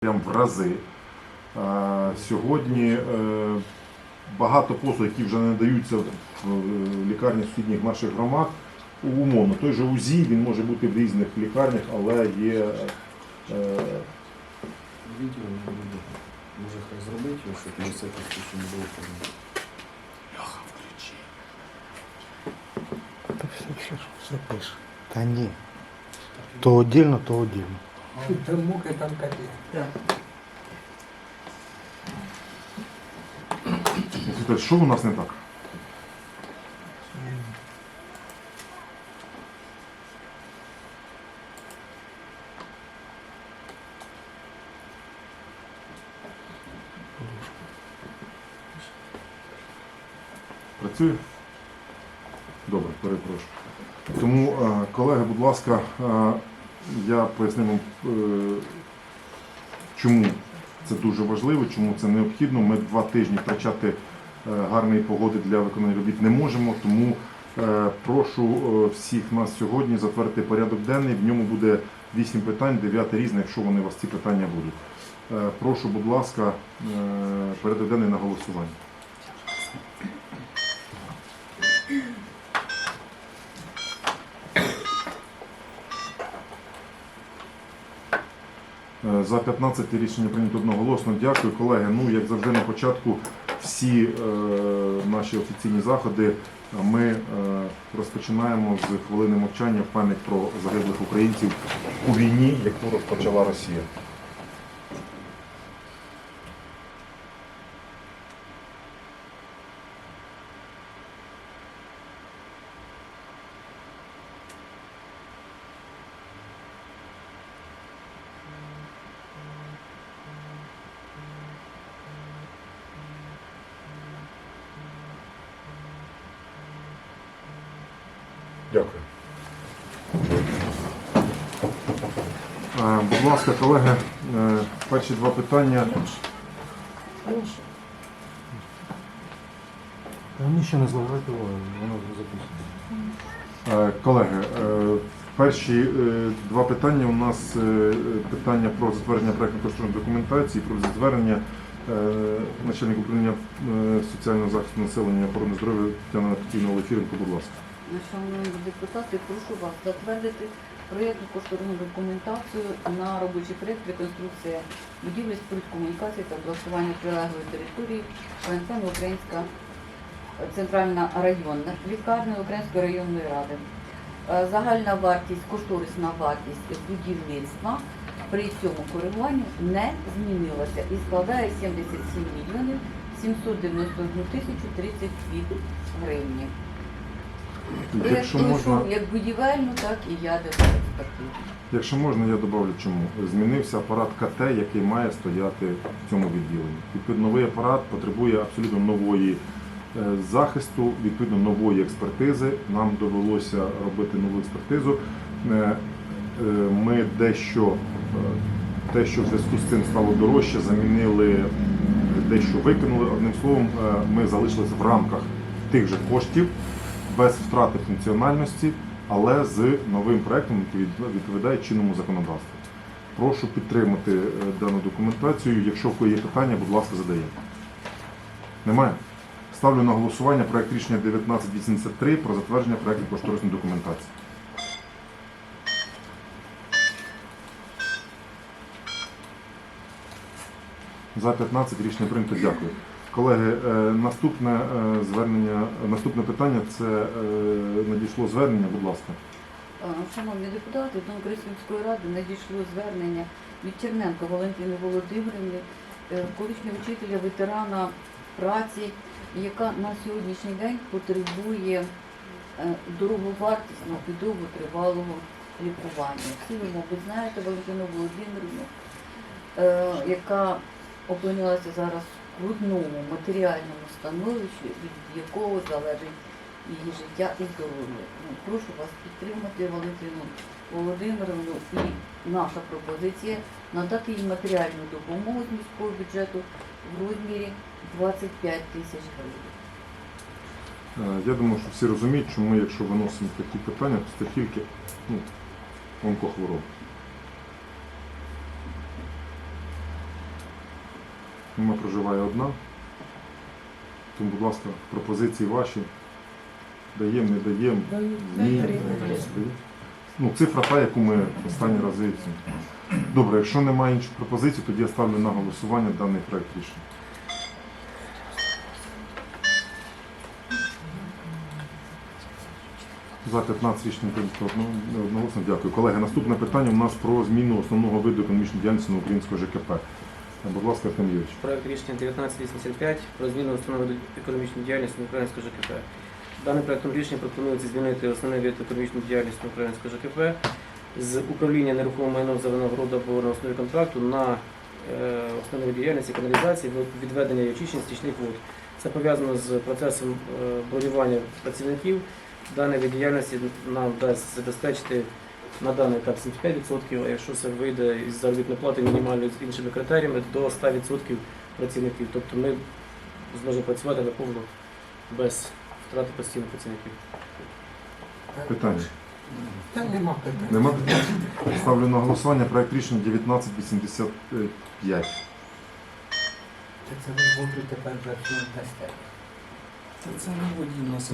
прям в рази. Сьогодні е, багато послуг, які вже не надаються в лікарні сусідніх наших громад, умовно. Той же УЗІ він може бути в різних лікарнях, але є. е, Відео не буде. Може хай зробить його, щоб на всякий случай не було проблем. Та все, все, все пише. Та ні. То отдельно, то отдельно. Там муки, там Що у нас не так? Працює? Добре, перепрошую. Тому, е, колеги, будь ласка, е, я поясню вам, е, чому це дуже важливо, чому це необхідно. Ми два тижні втрачати е, гарної погоди для виконання робіт не можемо. Тому е, прошу всіх нас сьогодні затвердити порядок денний. В ньому буде вісім питань, дев'яте різне, якщо вони у вас ці питання будуть. Прошу, будь ласка, порядок денний на голосування. За 15 рішення прийнято одноголосно. Дякую, колеги. Ну, як завжди, на початку всі е, наші офіційні заходи ми е, розпочинаємо з хвилини мовчання в пам'ять про загиблих українців у війні, яку розпочала Росія. Дякую. Будь ласка, колеги, е, перші два питання. Вони ще не зловити, воно вже записано. Е, Колеги, е, перші два питання у нас питання про затвердження проєктно кошторисної документації, про звернення начальника управління соціального захисту населення охорони здоров'я Тетяна Олефіренко, будь ласка. Шановні депутати, прошу вас затвердити проєктну кошторисну документацію на робочий проєкт реконструкція будівлі споруд комунікації та облаштування прилеглої території КНЦ Українська центральна районна лікарня Української районної ради. Е, Загальна вартість, кошторисна вартість будівництва при цьому коригуванні не змінилася і складає 77 мільйонів 791 тисячу 32 гривні. Якщо можна, як будівельну, так і ядерну експертизу. якщо можна, я добавлю чому. Змінився апарат КТ, який має стояти в цьому відділенні. Відповідно, новий апарат потребує абсолютно нової е, захисту, відповідно нової експертизи. Нам довелося робити нову експертизу. Е, е, Ми дещо, те, що в зв'язку з цим стало дорожче, замінили, дещо викинули. Одним словом, ми залишилися в рамках тих же коштів без втрати функціональності, але з новим проектом, який відповідає чинному законодавству. Прошу підтримати е, дану документацію. Якщо в кого є питання, будь ласка, задаємо. Немає? Ставлю на голосування проект рішення 1983 про затвердження проекту кошторисної документації. За 15 рішення прийнято. Дякую. Колеги, е, наступне е, звернення, наступне питання це е, надійшло звернення, будь ласка. Шановні депутати, до Крисівської ради надійшло звернення від Черненко Валентини Володимирівни, колишнього вчителя, ветерана праці, яка на сьогоднішній день потребує дороговартісного і довготривалого лікування. Всі ви, мабуть, знаєте Валентину Володимирівну, яка опинилася зараз в скрутному матеріальному становищі, від якого залежить її життя і здоров'я. Ну, прошу вас підтримати Валентину Володимировну і наша пропозиція надати їй матеріальну допомогу з міського бюджету в розмірі 25 тисяч гривень. Е, Я думаю, що всі розуміють, що ми, якщо виносимо такі питання, то це тільки ну, онкохвороби. Вона проживає одна. Тому, будь ласка, пропозиції ваші. Даємо, не даємо. Ні. Ну, цифра та, яку ми останні рази. Добре, якщо немає інших пропозицій, тоді я ставлю на голосування даний проект рішення. За 15 рішень прийнято одно- одноголосно. Дякую. Колеги, наступне питання у нас про зміну основного виду економічної діяльності на українського ЖКП. Будь ласка, Артем Юрійович. Проект рішення 1985 про зміну установи економічної діяльності українського ЖКП. Даним проектом рішення пропонується змінити основний вид економічної діяльності українського ЖКП з управління нерухомим майном за винагороду або на основі контракту на е, основний вид діяльності каналізації, відведення і очищення стічних вод. Це пов'язано з процесом е, бронювання працівників. Даний вид діяльності нам дасть забезпечити на даний етап 75%, а якщо це вийде із заробітної плати мінімальною з іншими критеріями, до 100% працівників. Тобто ми зможемо працювати наповну без втрати постійно працівників. Питання. Та нема питань. Нема питань? Ставлю на голосування проект рішення 1985. Та Це ви тепер дасте. Та це не водій у нас.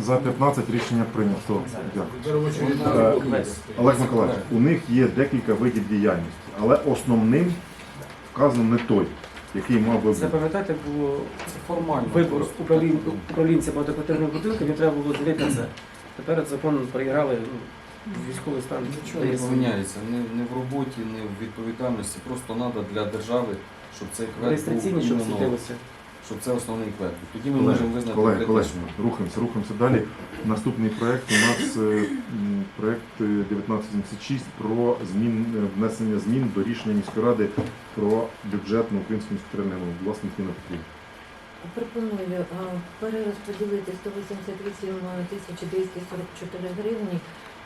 За 15 рішення прийнято. Дякую. Олег Миколаївич, у них є декілька видів діяльності, але основним вказано не той, який мав би Це бути. пам'ятаєте, було формально. вибор управлінця багатоквартирного будинку, їм треба було дивитися це. Тепер закон проіграли ну, військовий стан. Нічого не ні, ні в роботі, ні в відповідальності. Просто треба для держави, щоб цей квет був Реєстраційні, щоб іменно, світилося. Щоб це основний квет. Тоді ми Колеги, можемо визнати колеги, колеги, рухаємося, рухаємося далі. Наступний проект у нас е, м, проект е, 1976 про змін, е, внесення змін до рішення міської ради про бюджет на українську міську громаду. Власне, Тіна Петрівна. Пропоную а, перерозподілити 188 тисяч 244 гривні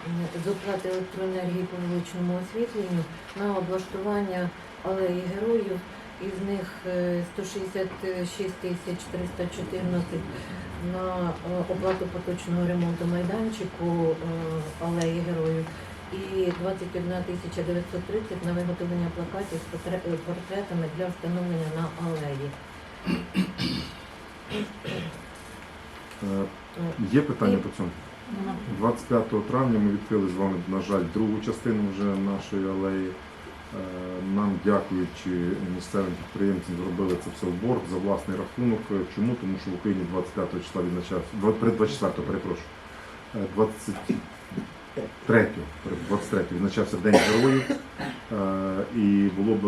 м, з оплати електроенергії по вуличному освітленню на облаштування алеї героїв. Із них е, 166 тисяч 314 на е, оплату поточного ремонту майданчику е, алеї героїв і 21 тисяча 930 на виготовлення плакатів з е, портретами для встановлення на алеї. Е, Є питання по цьому? 25 травня ми відкрили з вами, на жаль, другу частину вже нашої алеї. Е, Нам, дякуючи місцевим підприємцям, зробили це все в борг за власний рахунок. Е, Чому? Тому що в Україні 25 числа відзначався, 24, перепрошую, е, 23, 23 відзначався День героїв. І було б,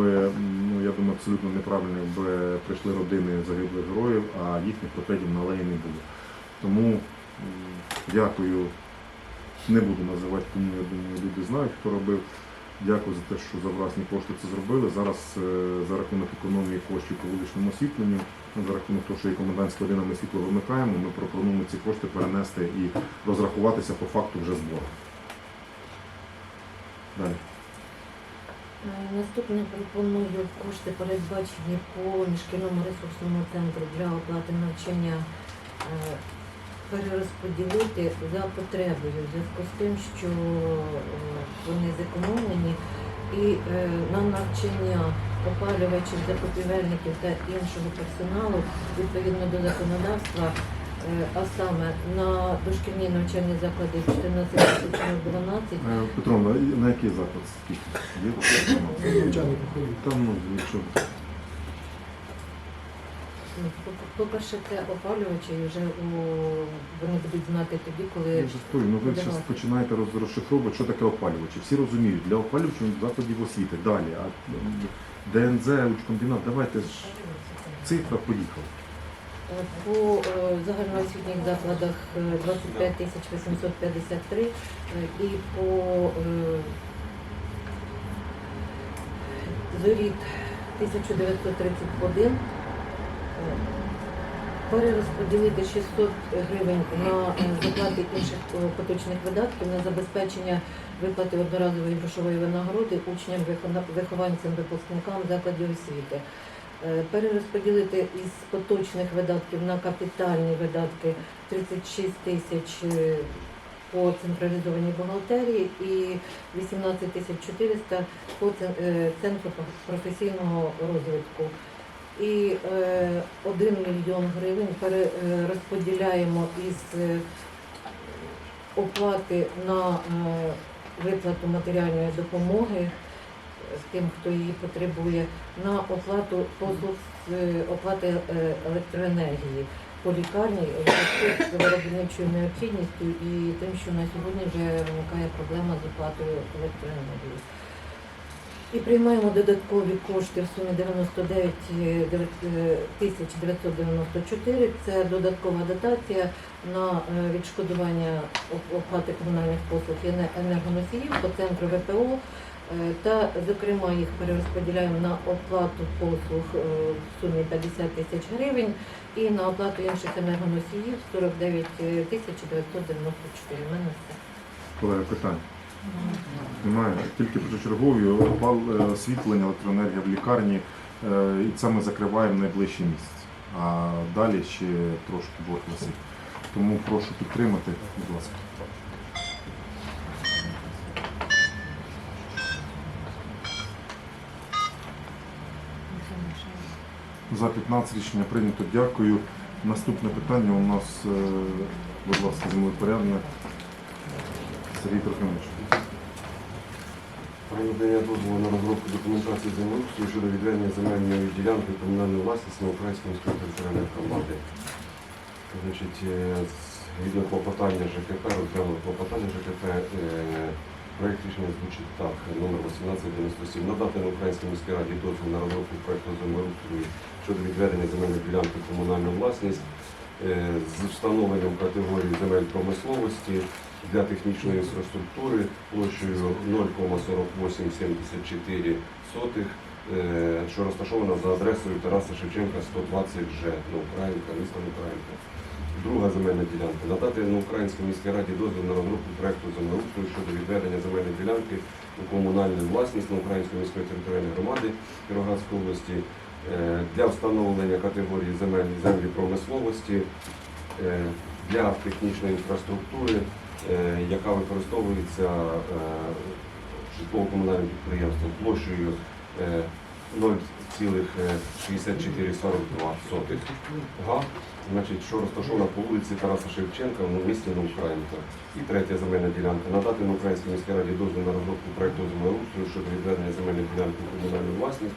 ну я думаю, абсолютно неправильно, якби прийшли родини загиблих героїв, а їхніх портретів на алеї не було. Тому дякую. Не буду називати, кому я думаю, люди знають, хто робив. Дякую за те, що за власні кошти це зробили. Зараз е, за рахунок економії коштів по вуличному освітленню, ну, за рахунок того, що і комендантська година ми світло вимикаємо, ми пропонуємо ці кошти перенести і розрахуватися по факту вже збору. Далі. Е, Наступне пропоную кошти передбачені по міжкільному ресурсному центру для оплати навчання е, перерозподілити за потребою в зв'язку з тим, що е, вони зекономлені і е, на навчання опалювачів, закупівельників та іншого персоналу відповідно до законодавства, е, а саме на дошкільні навчальні заклади 14 тисяч 12 Е, Петровна, і на який заклад скільки? Є? Там, ну, якщо По-перше, це опалювачі і вже у... вони будуть знати тоді, коли Я ж стою, ну ви зараз починаєте роз- розшифровувати, що таке опалювачі. Всі розуміють, для опалювачів закладів освіти. Далі, а м, ДНЗ, учкомбінат, давайте ж цифра поїхала. Е, по е, загальноосвітніх закладах е, 25 тисяч 853 е, і по е, зоріт 1931 е, перерозподілити 600 гривень на е, заплати інших е, поточних видатків на забезпечення виплати одноразової грошової винагороди учням, вихованцям, випускникам закладів освіти. Е, Перерозподілити із поточних видатків на капітальні видатки 36 тисяч е, по централізованій бухгалтерії і 18 тисяч 400 по е, центру професійного розвитку. І е, 1 мільйон гривень перерозподіляємо із е, оплати на е, виплату матеріальної допомоги з тим, хто її потребує, на оплату послуг з е, оплати е, електроенергії по лікарні з виробничою необхідністю і тим, що на сьогодні вже виникає проблема з оплатою електроенергії. І приймаємо додаткові кошти в сумі 99 е, тисяч 994. Це додаткова дотація на е, відшкодування оплати комунальних послуг енергоносіїв по центру ВПО. Е, Та, зокрема, їх перерозподіляємо на оплату послуг е, в сумі 50 тисяч гривень і на оплату інших енергоносіїв 49 тисяч 994. У мене все. Колеги, питань? Немає. Тільки першочергові е, освітлення, електроенергія в лікарні, е, і це ми закриваємо найближчий місяць. А далі ще трошки борг висить. Тому прошу підтримати, будь ласка. За 15 рішення прийнято. Дякую. Наступне питання у нас, е, будь ласка, землепорядне. Сергій Трохимович. Про надання дозволу на розробку документації землеустрою щодо відведення земельної ділянки комунальної власності на Української міської територіальної громади. Значить, е, згідно клопотання ЖКП, розглянули клопотання ЖКП, е, проєкт рішення звучить так, номер 1897. Надати на Українській міській раді дозвіл на розробку проєкту землеустрою щодо відведення земельної ділянки в комунальну власність е, з встановленням категорії земель промисловості для технічної інфраструктури площею 0,4874, е, що розташована за адресою Тараса Шевченка 120 Ж, Українка, місто Українка. Друга земельна ділянка. Надати на Українській міській раді дозвіл на розробку проекту землеустрою щодо відведення земельної ділянки у комунальну власність на Української міської територіальної громади Кіровоградської області е, для встановлення категорії земель землі промисловості е, для технічної інфраструктури, яка використовується е, житлово-комунальним підприємством площею е, 0,6442 га, значить, що розташована по вулиці Тараса Шевченка в місті Новоукраїнка. І третя земельна ділянка. Надати на Українській міській раді дозвіл на розробку проекту землеустрою щодо відведення земельної ділянки комунальну власність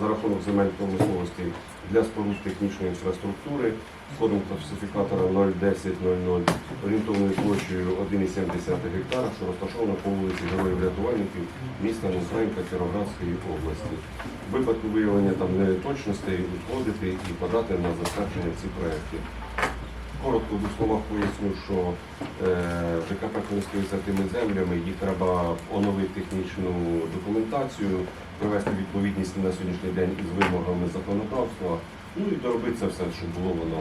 за рахунок земель промисловості для споруд технічної інфраструктури кодом класифікатора 01000 орієнтовною площею 1,7 гектара, що розташована по вулиці Героїв Рятувальників міста Українка Кіровоградської області. В випадку виявлення там неточностей відходити і подати на затвердження ці проекти. Коротко в словах поясню, що е, ЖКП користується тими землями, їх треба оновити технічну документацію, привести відповідність на сьогоднішній день із вимогами законодавства, ну і доробити це все, щоб було воно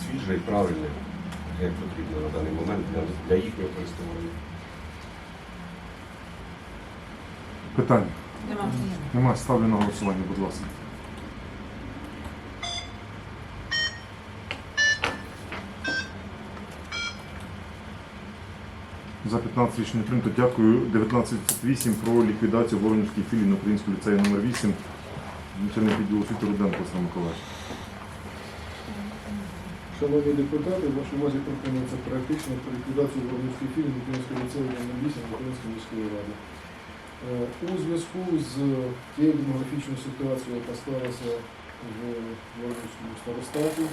свіже і правильне, як потрібно на даний момент для, для їхнього користування. Питання? Немає. Ставлю на голосування, будь ласка. За 15 рішення прийнято. Дякую. 1908 про ліквідацію Воронівської філії на Українському ліцеї номер 8 Начальник відділу освіти Руденко Олександр Миколаївич. Шановні депутати, в вашій увазі пропонується практично про ліквідацію Воронівської філії Українського ліцею номер 8 Української міської ради. Е, У зв'язку з тією демографічною ситуацією, яка склалася в Воронівському старостаті,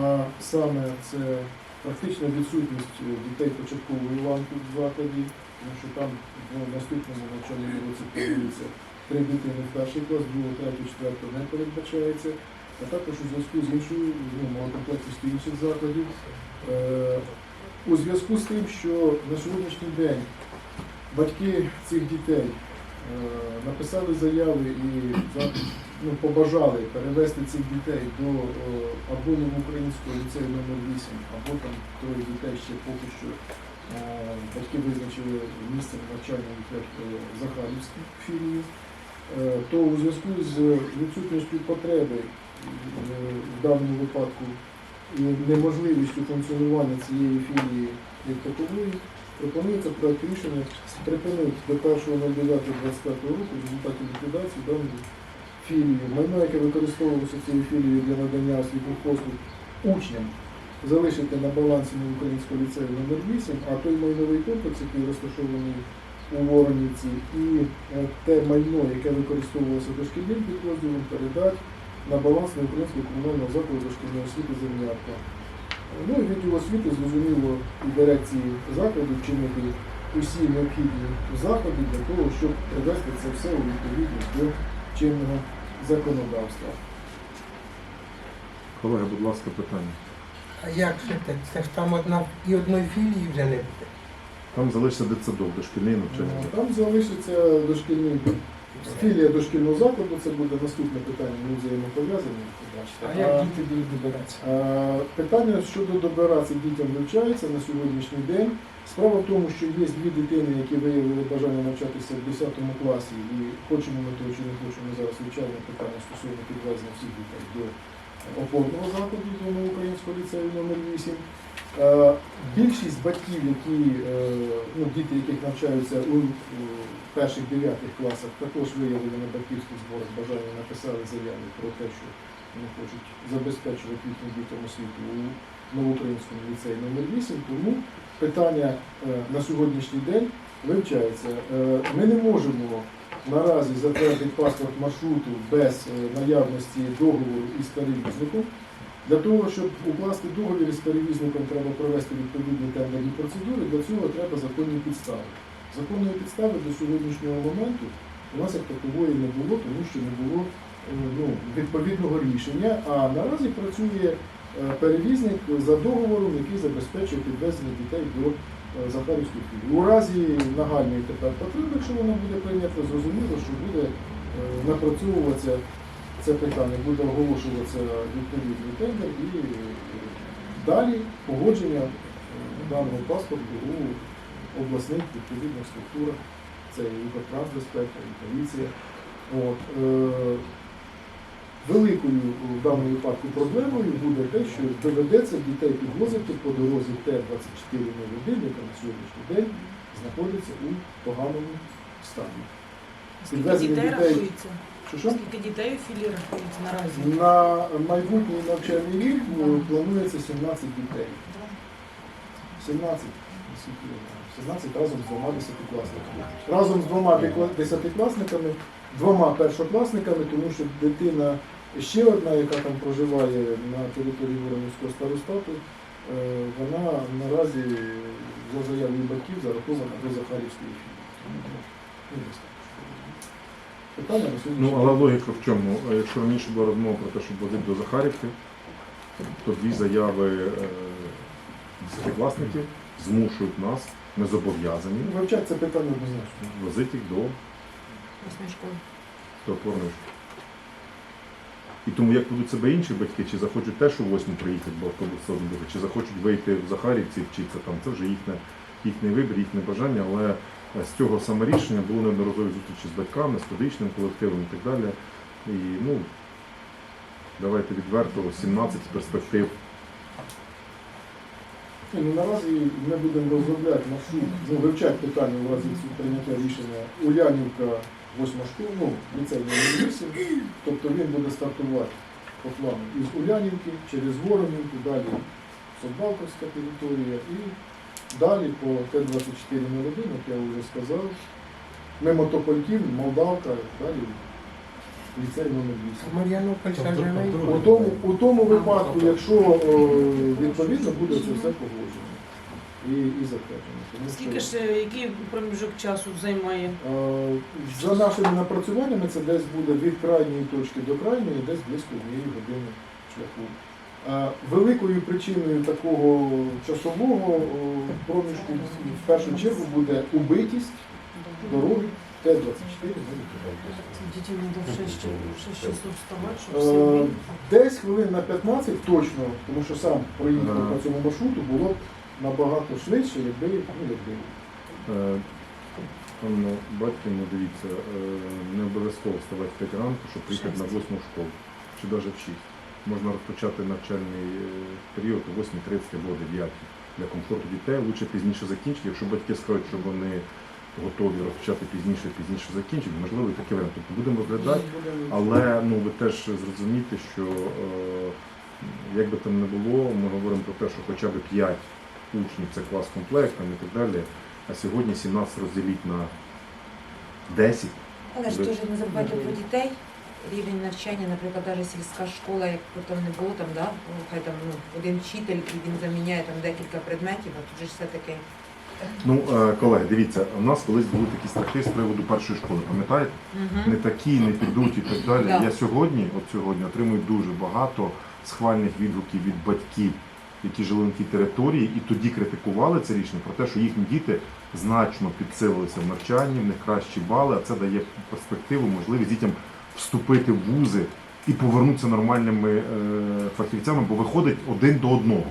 а саме це практична відсутність е, дітей початкової ланки в закладі, тому що там в наступному навчальному році планується три дитини в перший клас, другого, третього, четвертого не передбачається а також у зв'язку з іншою ну, малокомплектністю інших закладів. Е, у зв'язку з тим, що на сьогоднішній день батьки цих дітей е, написали заяви і ну, побажали перевести цих дітей до е, або Новоукраїнського ліцею номер 8 або там троє дітей ще поки що е, батьки визначили місцем навчання як е, Захарівську філію, е, то у зв'язку з відсутністю потреби в даному випадку і неможливістю функціонування цієї філії як такової, пропонується проект рішення припинити до 1.09.25 року в ліквідації даної філію, майно, яке використовувалося цією філією для надання освітніх послуг учням, залишити на балансі Новоукраїнського ліцею номер 8, а той майновий комплекс, який розташований у Воронівці, і е, те майно, яке використовувалося дошкільним підрозділом, передати на баланс Новоукраїнського комунального закладу дошкільної освіти «Зернятка». Ну і відділ освіти, зрозуміло, і дирекції закладу вчинити усі необхідні заходи для того, щоб привести це все у відповідність до чинного законодавства. Колеги, будь ласка, питання. А як же це? Це ж там одна і одної філії вже не буде. Там залишиться дитсадок, дошкільний навчальний Е. Там залишиться дошкільний філія дошкільного закладу, це буде наступне питання, ми взаємопов'язані. А як діти будуть добиратися? Питання щодо добиратися дітям вивчається на сьогоднішній день. Справа в тому, що є дві дитини, які виявили бажання навчатися в 10 класі, і хочемо ми того чи не хочемо, зараз вивчаємо питання стосовно підвезення всіх дітей до опорного закладу до Новоукраїнського ліцею номер 8. Е, Більшість батьків, які, е, ну, діти, яких навчаються у е, перших дев'ятих класах, також виявили на батьківських зборах бажання написали заяви про те, що вони хочуть забезпечувати їхнім дітям освіту у Новоукраїнському ліцеї номер 8. Тому питання е, на сьогоднішній день вивчається. Ми не можемо наразі затвердити паспорт маршруту без наявності договору із перевізником. Для того, щоб укласти договір із перевізником, треба провести відповідні тендерні процедури. Для цього треба законні підстави. Законної підстави до сьогоднішнього моменту у нас як такової не було, тому що не було е, ну, відповідного рішення. А наразі працює е, перевізник за договором, який забезпечує підвезення дітей до е, Захарівської філії. У разі нагальної тепер потреби, якщо вона буде прийнята, зрозуміло, що буде напрацьовуватися це питання, буде оголошуватися відповідний тендер і е, далі погодження е, даного паспорту у обласних відповідних структурах. Це і Укртрансбезпека, і поліція. От, е, великою в даному випадку проблемою буде те, що доведеться дітей підвозити по дорозі Т-2401, яка на сьогоднішній день знаходиться у поганому стані. Підвезення дітей дітей- рахується? Що що? Скільки дітей у філії рахується наразі? На майбутній навчальний рік ну, планується 17 дітей. 17, наскільки 17 разом з двома десятикласниками. Разом з двома десятикласниками, двома першокласниками, тому що дитина ще одна, яка там проживає на території Воронівського старостату, е, вона наразі за заявою батьків зарахована до Захарівської філії. Ну. Питання на Ну, але логіка в чому? Е, Якщо раніше була розмова про те, щоб возити до Захарівки, то дві заяви е, десятикласників змушують нас, не зобов'язані, Вивчати це питання однозначно. возити їх до, Власної школи. опорної школи. І тому як ведуть себе інші батьки, чи захочуть теж у восьму приїхати, бо автобус одно буде, чи захочуть вийти в Захарівці і вчитися там, це вже їхнє, їхній вибір, їхнє бажання, але з цього саме рішення було неодноразові зустрічі з батьками, з педагогічним колективом і так далі. І ну, давайте відверто, 17 перспектив. Ну, наразі ми будемо розробляти маршрут, ну, вивчати питання у разі прийняття рішення Улянівка, восьма школа, ну, ліцей номер 8, тобто він буде стартувати по плану із Улянівки через Воронівку, далі Собалковська територія і далі по Т-2401, як я вже сказав, мимо Топольків, Молдавка, далі ліцей номер 8. Мар'янополь Шажевий. У тому, у тому випадку, якщо е, відповідно буде це все погоджено і, і затверджено. Тому що, Скільки ж, е, який проміжок часу займає? е, за нашими напрацюваннями це десь буде від крайньої точки до крайньої, десь близько однієї години шляху. Великою причиною такого часового проміжку в першу чергу буде убитість дороги Т-24. Дітям треба ще ще ще щось вставати, щоб Е. Десь хвилин на 15 точно, тому що сам проїхав по цьому маршруту, було б набагато швидше, якби ну, якби. Е, Пане батьківну, дивіться, е, не обов'язково вставати в 5 ранку, щоб приїхати на 8 школу, чи навіть в 6. Можна розпочати навчальний е, період о 8.30 або о 9 для комфорту дітей. Лучше пізніше закінчити. Якщо батьки скажуть, що вони готові розпочати пізніше, пізніше закінчити. Можливо, і такий варіант. Тобто будемо розглядати, але ну ви теж зрозумієте, що е, як би там не було, ми говоримо про те, що хоча б 5 учнів це клас комплектом і так далі. А сьогодні 17 розділіть на 10. Але ж теж не забувайте про дітей. Рівень навчання, наприклад, навіть сільська школа, як би там не було, там, да, хай там ну, один вчитель і він заміняє там декілька предметів, а тут же ж все-таки Ну, е, колеги, дивіться, у нас колись були такі страхи з приводу першої школи, пам'ятаєте? Не такі, не підуть і так далі. Да. Я сьогодні, от сьогодні, отримую дуже багато схвальних відгуків від батьків, які жили на тій території, і тоді критикували це рішення про те, що їхні діти значно підсилилися в навчанні, в них кращі бали, а це дає перспективу, можливість дітям вступити в вузи і повернутися нормальними е, фахівцями, бо виходить один до одного.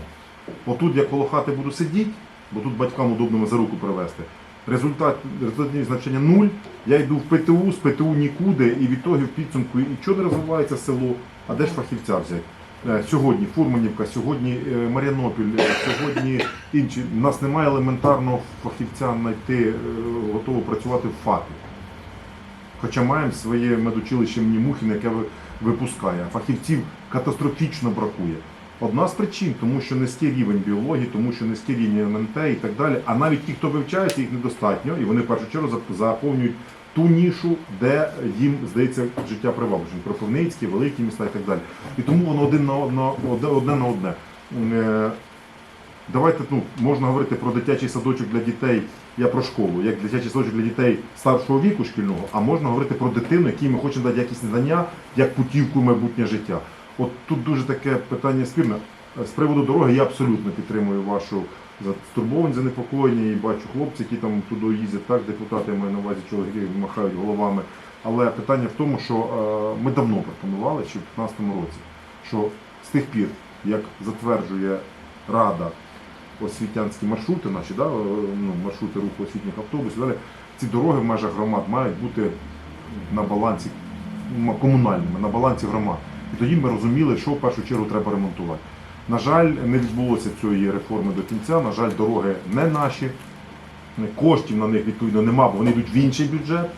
Отут я коло хати буду сидіти, бо тут батькам удобно за руку привезти. Результат результативність навчання нуль. Я йду в ПТУ, з ПТУ нікуди, і від того в підсумку і чого не розвивається село, а де ж фахівця взяти? Е, Сьогодні Фурманівка, сьогодні е, Мар'янопіль, е, сьогодні інші. У нас немає елементарного фахівця знайти, готового працювати в ФАПі. Хоча маємо своє медучилище імені Мухіна, яке ви- випускає. Фахівців катастрофічно бракує. Одна з причин, тому що низький рівень біології, тому що низький рівень МНТ і так далі. А навіть ті, хто вивчається, їх недостатньо, і вони в першу чергу заповнюють ту нішу, де їм здається життя привабливим. Кропивницькі, великі міста і так далі. І тому воно один на одне, одне, одне на одне. Давайте ну, можна говорити про дитячий садочок для дітей, я про школу, як дитячий садочок для дітей старшого віку шкільного, а можна говорити про дитину, якій ми хочемо дати якісь знання, як путівку в майбутнє життя. От тут дуже таке питання спірне. З приводу дороги я абсолютно підтримую вашу стурбованість, занепокоєння і бачу хлопці, які там туди їздять, так, депутати я маю на увазі чоловіки махають головами. Але питання в тому, що е, ми давно пропонували, ще в 2015 році, що з тих пір, як затверджує Рада освітянські маршрути, наші да, ну, маршрути руху освітніх автобусів, далі, ці дороги в межах громад мають бути на балансі комунальними, на балансі громад. І тоді ми розуміли, що в першу чергу треба ремонтувати. На жаль, не відбулося цієї реформи до кінця. На жаль, дороги не наші, коштів на них відповідно нема, бо вони йдуть в інший бюджет.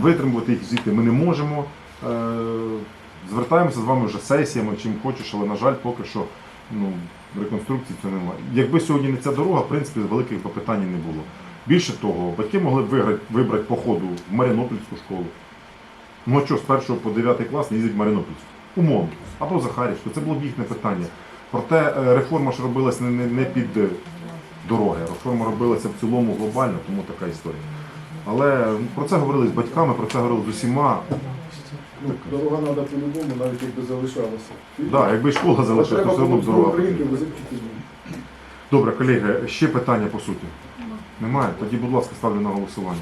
Витримувати їх звідти ми не можемо. Е, Звертаємося з вами вже сесіями, чим хочеш, але на жаль, поки що ну, реконструкції цього немає. Якби сьогодні не ця дорога, в принципі, великих би питань не було. Більше того, батьки могли б виграти, вибрати по ходу в Маринопільську школу. Ну що, з 1 по 9 клас не їздять в Маринопільську? Умовно. Або Захарівську. Це було б їхнє питання. Проте е, реформа ж робилася не, не, не під е, дороги. Реформа робилася в цілому глобально, тому така історія. Але про це говорили з батьками, про це говорили з усіма. Ну, дорога треба по-любому, навіть якби залишалася. Да, якби школа залишилася, то все одно б дорога. Українки возити вчителів. Добре, колеги, ще питання по суті. Немає? Тоді, будь ласка, ставлю на голосування.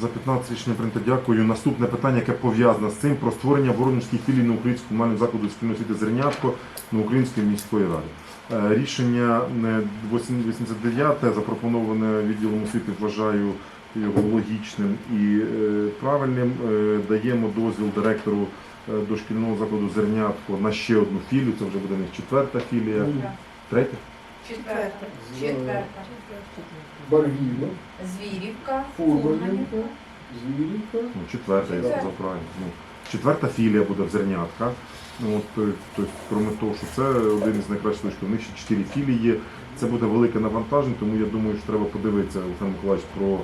За 15 рішення прийнято. Дякую. Наступне питання, яке пов'язане з цим, про створення воронежських філій на українському комунальному закладу спільної освіти Зернятко на Української міської ради. Е, Рішення е, 89 запропоноване відділом освіти, вважаю його логічним і е, правильним. Е, Даємо дозвіл директору е, дошкільного закладу Зернятко на ще одну філію. Це вже буде них четверта філія. Третя? Четверта. Четверта. Барвіно, Звірівка, Фурманівка, Звірівка. Ну, четверта, я сказав правильно. Ну, четверта філія буде в Зернятка. Ну, от, тобто, кроме того, що це один із найкращих точків, у них ще чотири філії є. Це буде велике навантаження, тому я думаю, що треба подивитися, Олександр Миколаївич, про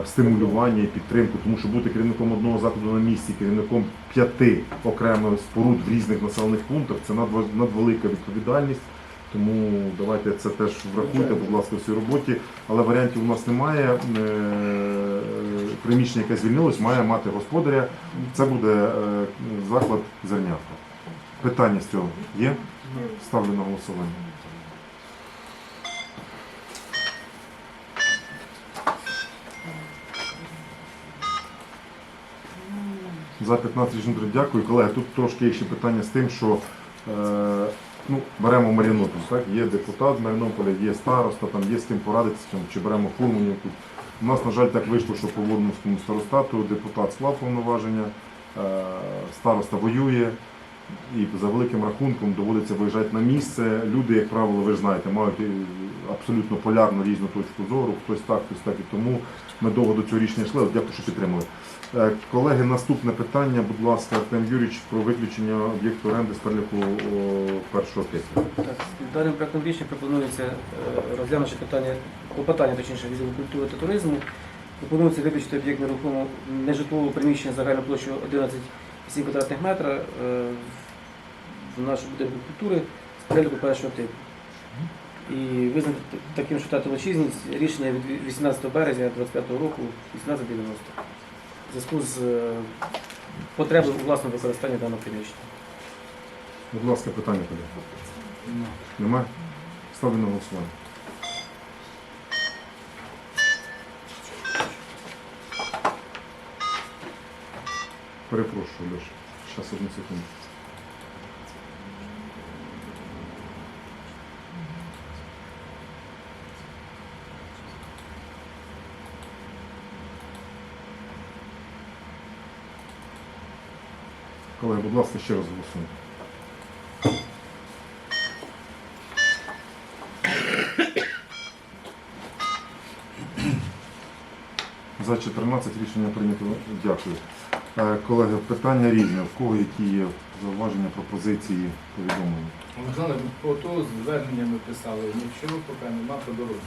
е, стимулювання і підтримку, тому що бути керівником одного закладу на місці, керівником п'яти окремих споруд в різних населених пунктах це надвелика відповідальність. Тому давайте це теж врахуйте, будь ласка, в цій роботі. Але варіантів у нас немає. Е, Приміщення, яке звільнилось, має мати господаря. Це буде заклад зернятка. Питання з цього є? Ставлю на голосування. За 15 рішень дякую. Колеги, тут трошки є ще питання з тим, що е, ну, беремо Марінополь, так? Є депутат з Марінополя, є староста, там є з ким порадитися, чи- беремо Фурманівку. У нас, на жаль, так вийшло, що по Ворнівському старостату депутат склав повноваження, е, староста воює, І за великим рахунком доводиться виїжджати на місце. Люди, як правило, ви ж знаєте, мають е, абсолютно полярну різну точку зору. Хтось так, хтось так. І тому ми довго до цього рішення йшли. Дякую, що підтримали. Е, Колеги, наступне питання, будь ласка, Артем Юрійович, про виключення об'єкту оренди з переліку першого типу. Даним проектом рішення пропонується е, розглянувши питання, клопотання, точніше, відділу культури та туризму. Пропонується виключити об'єкт нерухомого нежитлового приміщення загальною площею 11,7 квадратних метра е, в нашому будинку культури з переліку першого типу. І визнати таким, що величезність рішення від 18 березня 2025 року 1890 в зв'язку з е, потребою у власному використанні даного приміщення. Будь ласка, питання колеги. Немає? Ставлю на голосування. Перепрошую, Леша. Зараз одну секунду. Колеги, будь ласка, ще раз голосуємо. За 14 рішення прийнято. Дякую. Е, Колеги, питання різне. В кого які є зауваження, пропозиції, повідомлення? Олександр, по то звернення ми писали, нічого поки нема по дорозі.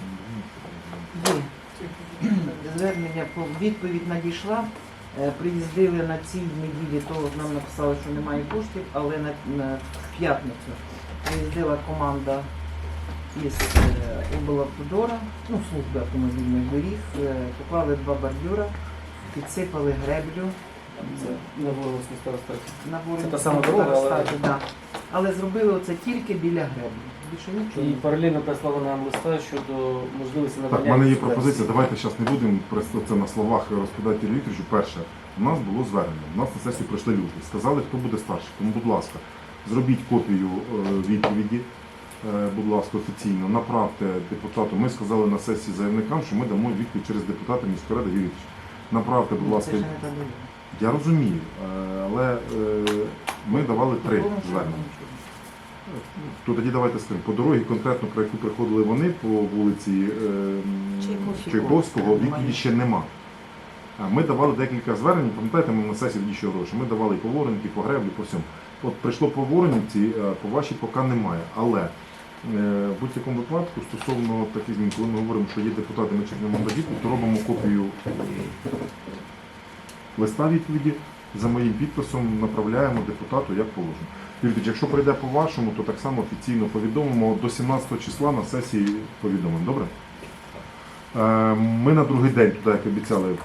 Є. Звернення по відповідь надійшла. Е, Приїздили на цій неділі, то нам написали, що немає коштів, але на, на п'ятницю приїздила команда із е, облавтодора, ну, служби автомобільних доріг, поклали два бордюра, підсипали греблю. Це не було староста. на Це та сама дорога, але- Старостаті, да. але зробили оце тільки біля греблі. Більше нічого. І паралельно прислали нам листа щодо можливості Так, надання. в мене є пропозиція. Давайте зараз не будемо просто це на словах розповідати Юрію Вікторовичу. Перше, у нас було звернення. У нас на сесію прийшли люди. Сказали, хто буде старший. Тому, будь ласка, зробіть копію е, відповіді. е, Будь ласка, офіційно направте депутату. Ми сказали на сесії заявникам, що ми дамо відповідь через депутата міської ради Юрій Вікторович. Направте, будь Це ласка, ж не та дорога. Я розумію, е, але е, ми давали три звернення. То тоді давайте скажемо. По дорогі конкретно, про яку приходили вони по вулиці е, Чайковського. Відповіді ще нема. Ми давали декілька звернень, пам'ятаєте, ми на сесії тоді ще гроші. Ми давали і по Воронівці, і по Греблі, по всьому. От прийшло по Воронівці, по вашій поки немає. Але в будь-якому випадку, стосовно таких змін, коли ми говоримо, що є депутати, ми чекаємо на відповідь, то робимо копію листа відповіді за моїм підписом направляємо депутату як положено. Юрій, якщо прийде по вашому, то так само офіційно повідомимо до 17 числа на сесії повідомимо. Добре? Е, Ми на другий день туди, як обіцяли,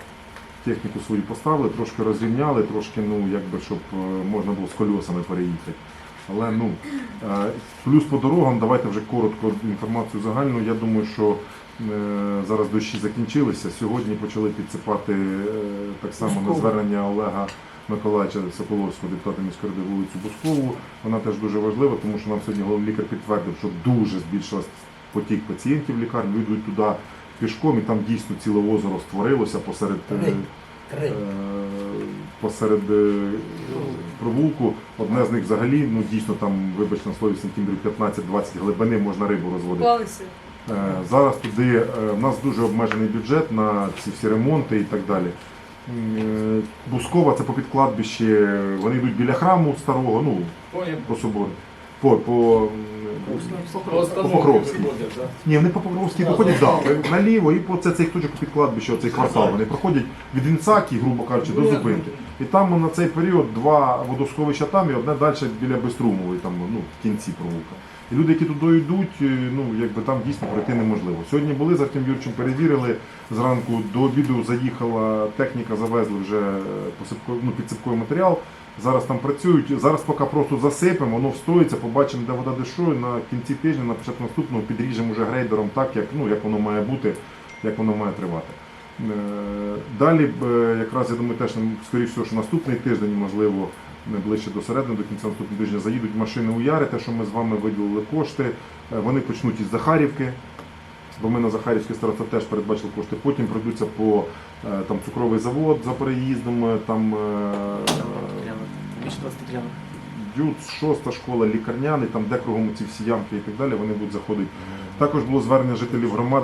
техніку свою поставили, трошки розрівняли, трошки, ну, якби, щоб е, можна було з кольосами переїхати. Але ну, е, плюс по дорогам, давайте вже коротко інформацію загальну. Я думаю, що е, зараз дощі закінчилися. Сьогодні почали підсипати е, так само на звернення Олега Миколаївича Соколовського, депутата міської ради вулицю Бускову. Вона теж дуже важлива, тому що нам сьогодні головний лікар підтвердив, що дуже збільшилась потік пацієнтів в лікарню, йдуть туди пішком, і там дійсно ціле озеро створилося посеред. е, е, Посеред е, провулку одне з них взагалі, ну дійсно там, вибачте на слові, сантиметрів 15-20 глибини можна рибу розводити. Е, Зараз туди е, в нас дуже обмежений бюджет на ці всі ремонти і так далі. Е, Бускова це по підкладбищі, вони йдуть біля храму старого, ну, про по собору. По, по, По Покровській. ні, вони по Покровській проходять да, наліво і по це цей точок під кладбище, цей квартал. Вони проходять від Інцакі, грубо кажучи, до зупинки. І там на цей період два водосховища там і одне далі біля Беструмової, там ну, в кінці провулка. І люди, які туди йдуть, е, ну якби там дійсно пройти неможливо. Сьогодні були з Артем Юрчем, перевірили зранку до обіду заїхала техніка, завезли вже е, посипко- ну, підсипковий матеріал. Зараз там працюють. Зараз поки просто засипемо, воно встоїться, побачимо, де вода дешує. На кінці тижня, на початку наступного підріжемо вже грейдером так, як, ну, як воно має бути, як воно має тривати. Е, Далі, е, якраз я думаю, теж скоріш всього, що наступний тиждень, можливо, ближче до середини, до кінця наступного тижня заїдуть машини у Яри, те, що ми з вами виділили кошти. Е, Вони почнуть із Захарівки, бо ми на Захарівській староста теж передбачили кошти. Потім пройдуться по там, цукровий завод за переїздом, е, там е, Більше 20 клянок. Дюд, шоста школа, лікарняний, там де кругом ці всі ямки і так далі, вони будуть заходити. Також було звернення жителів громади.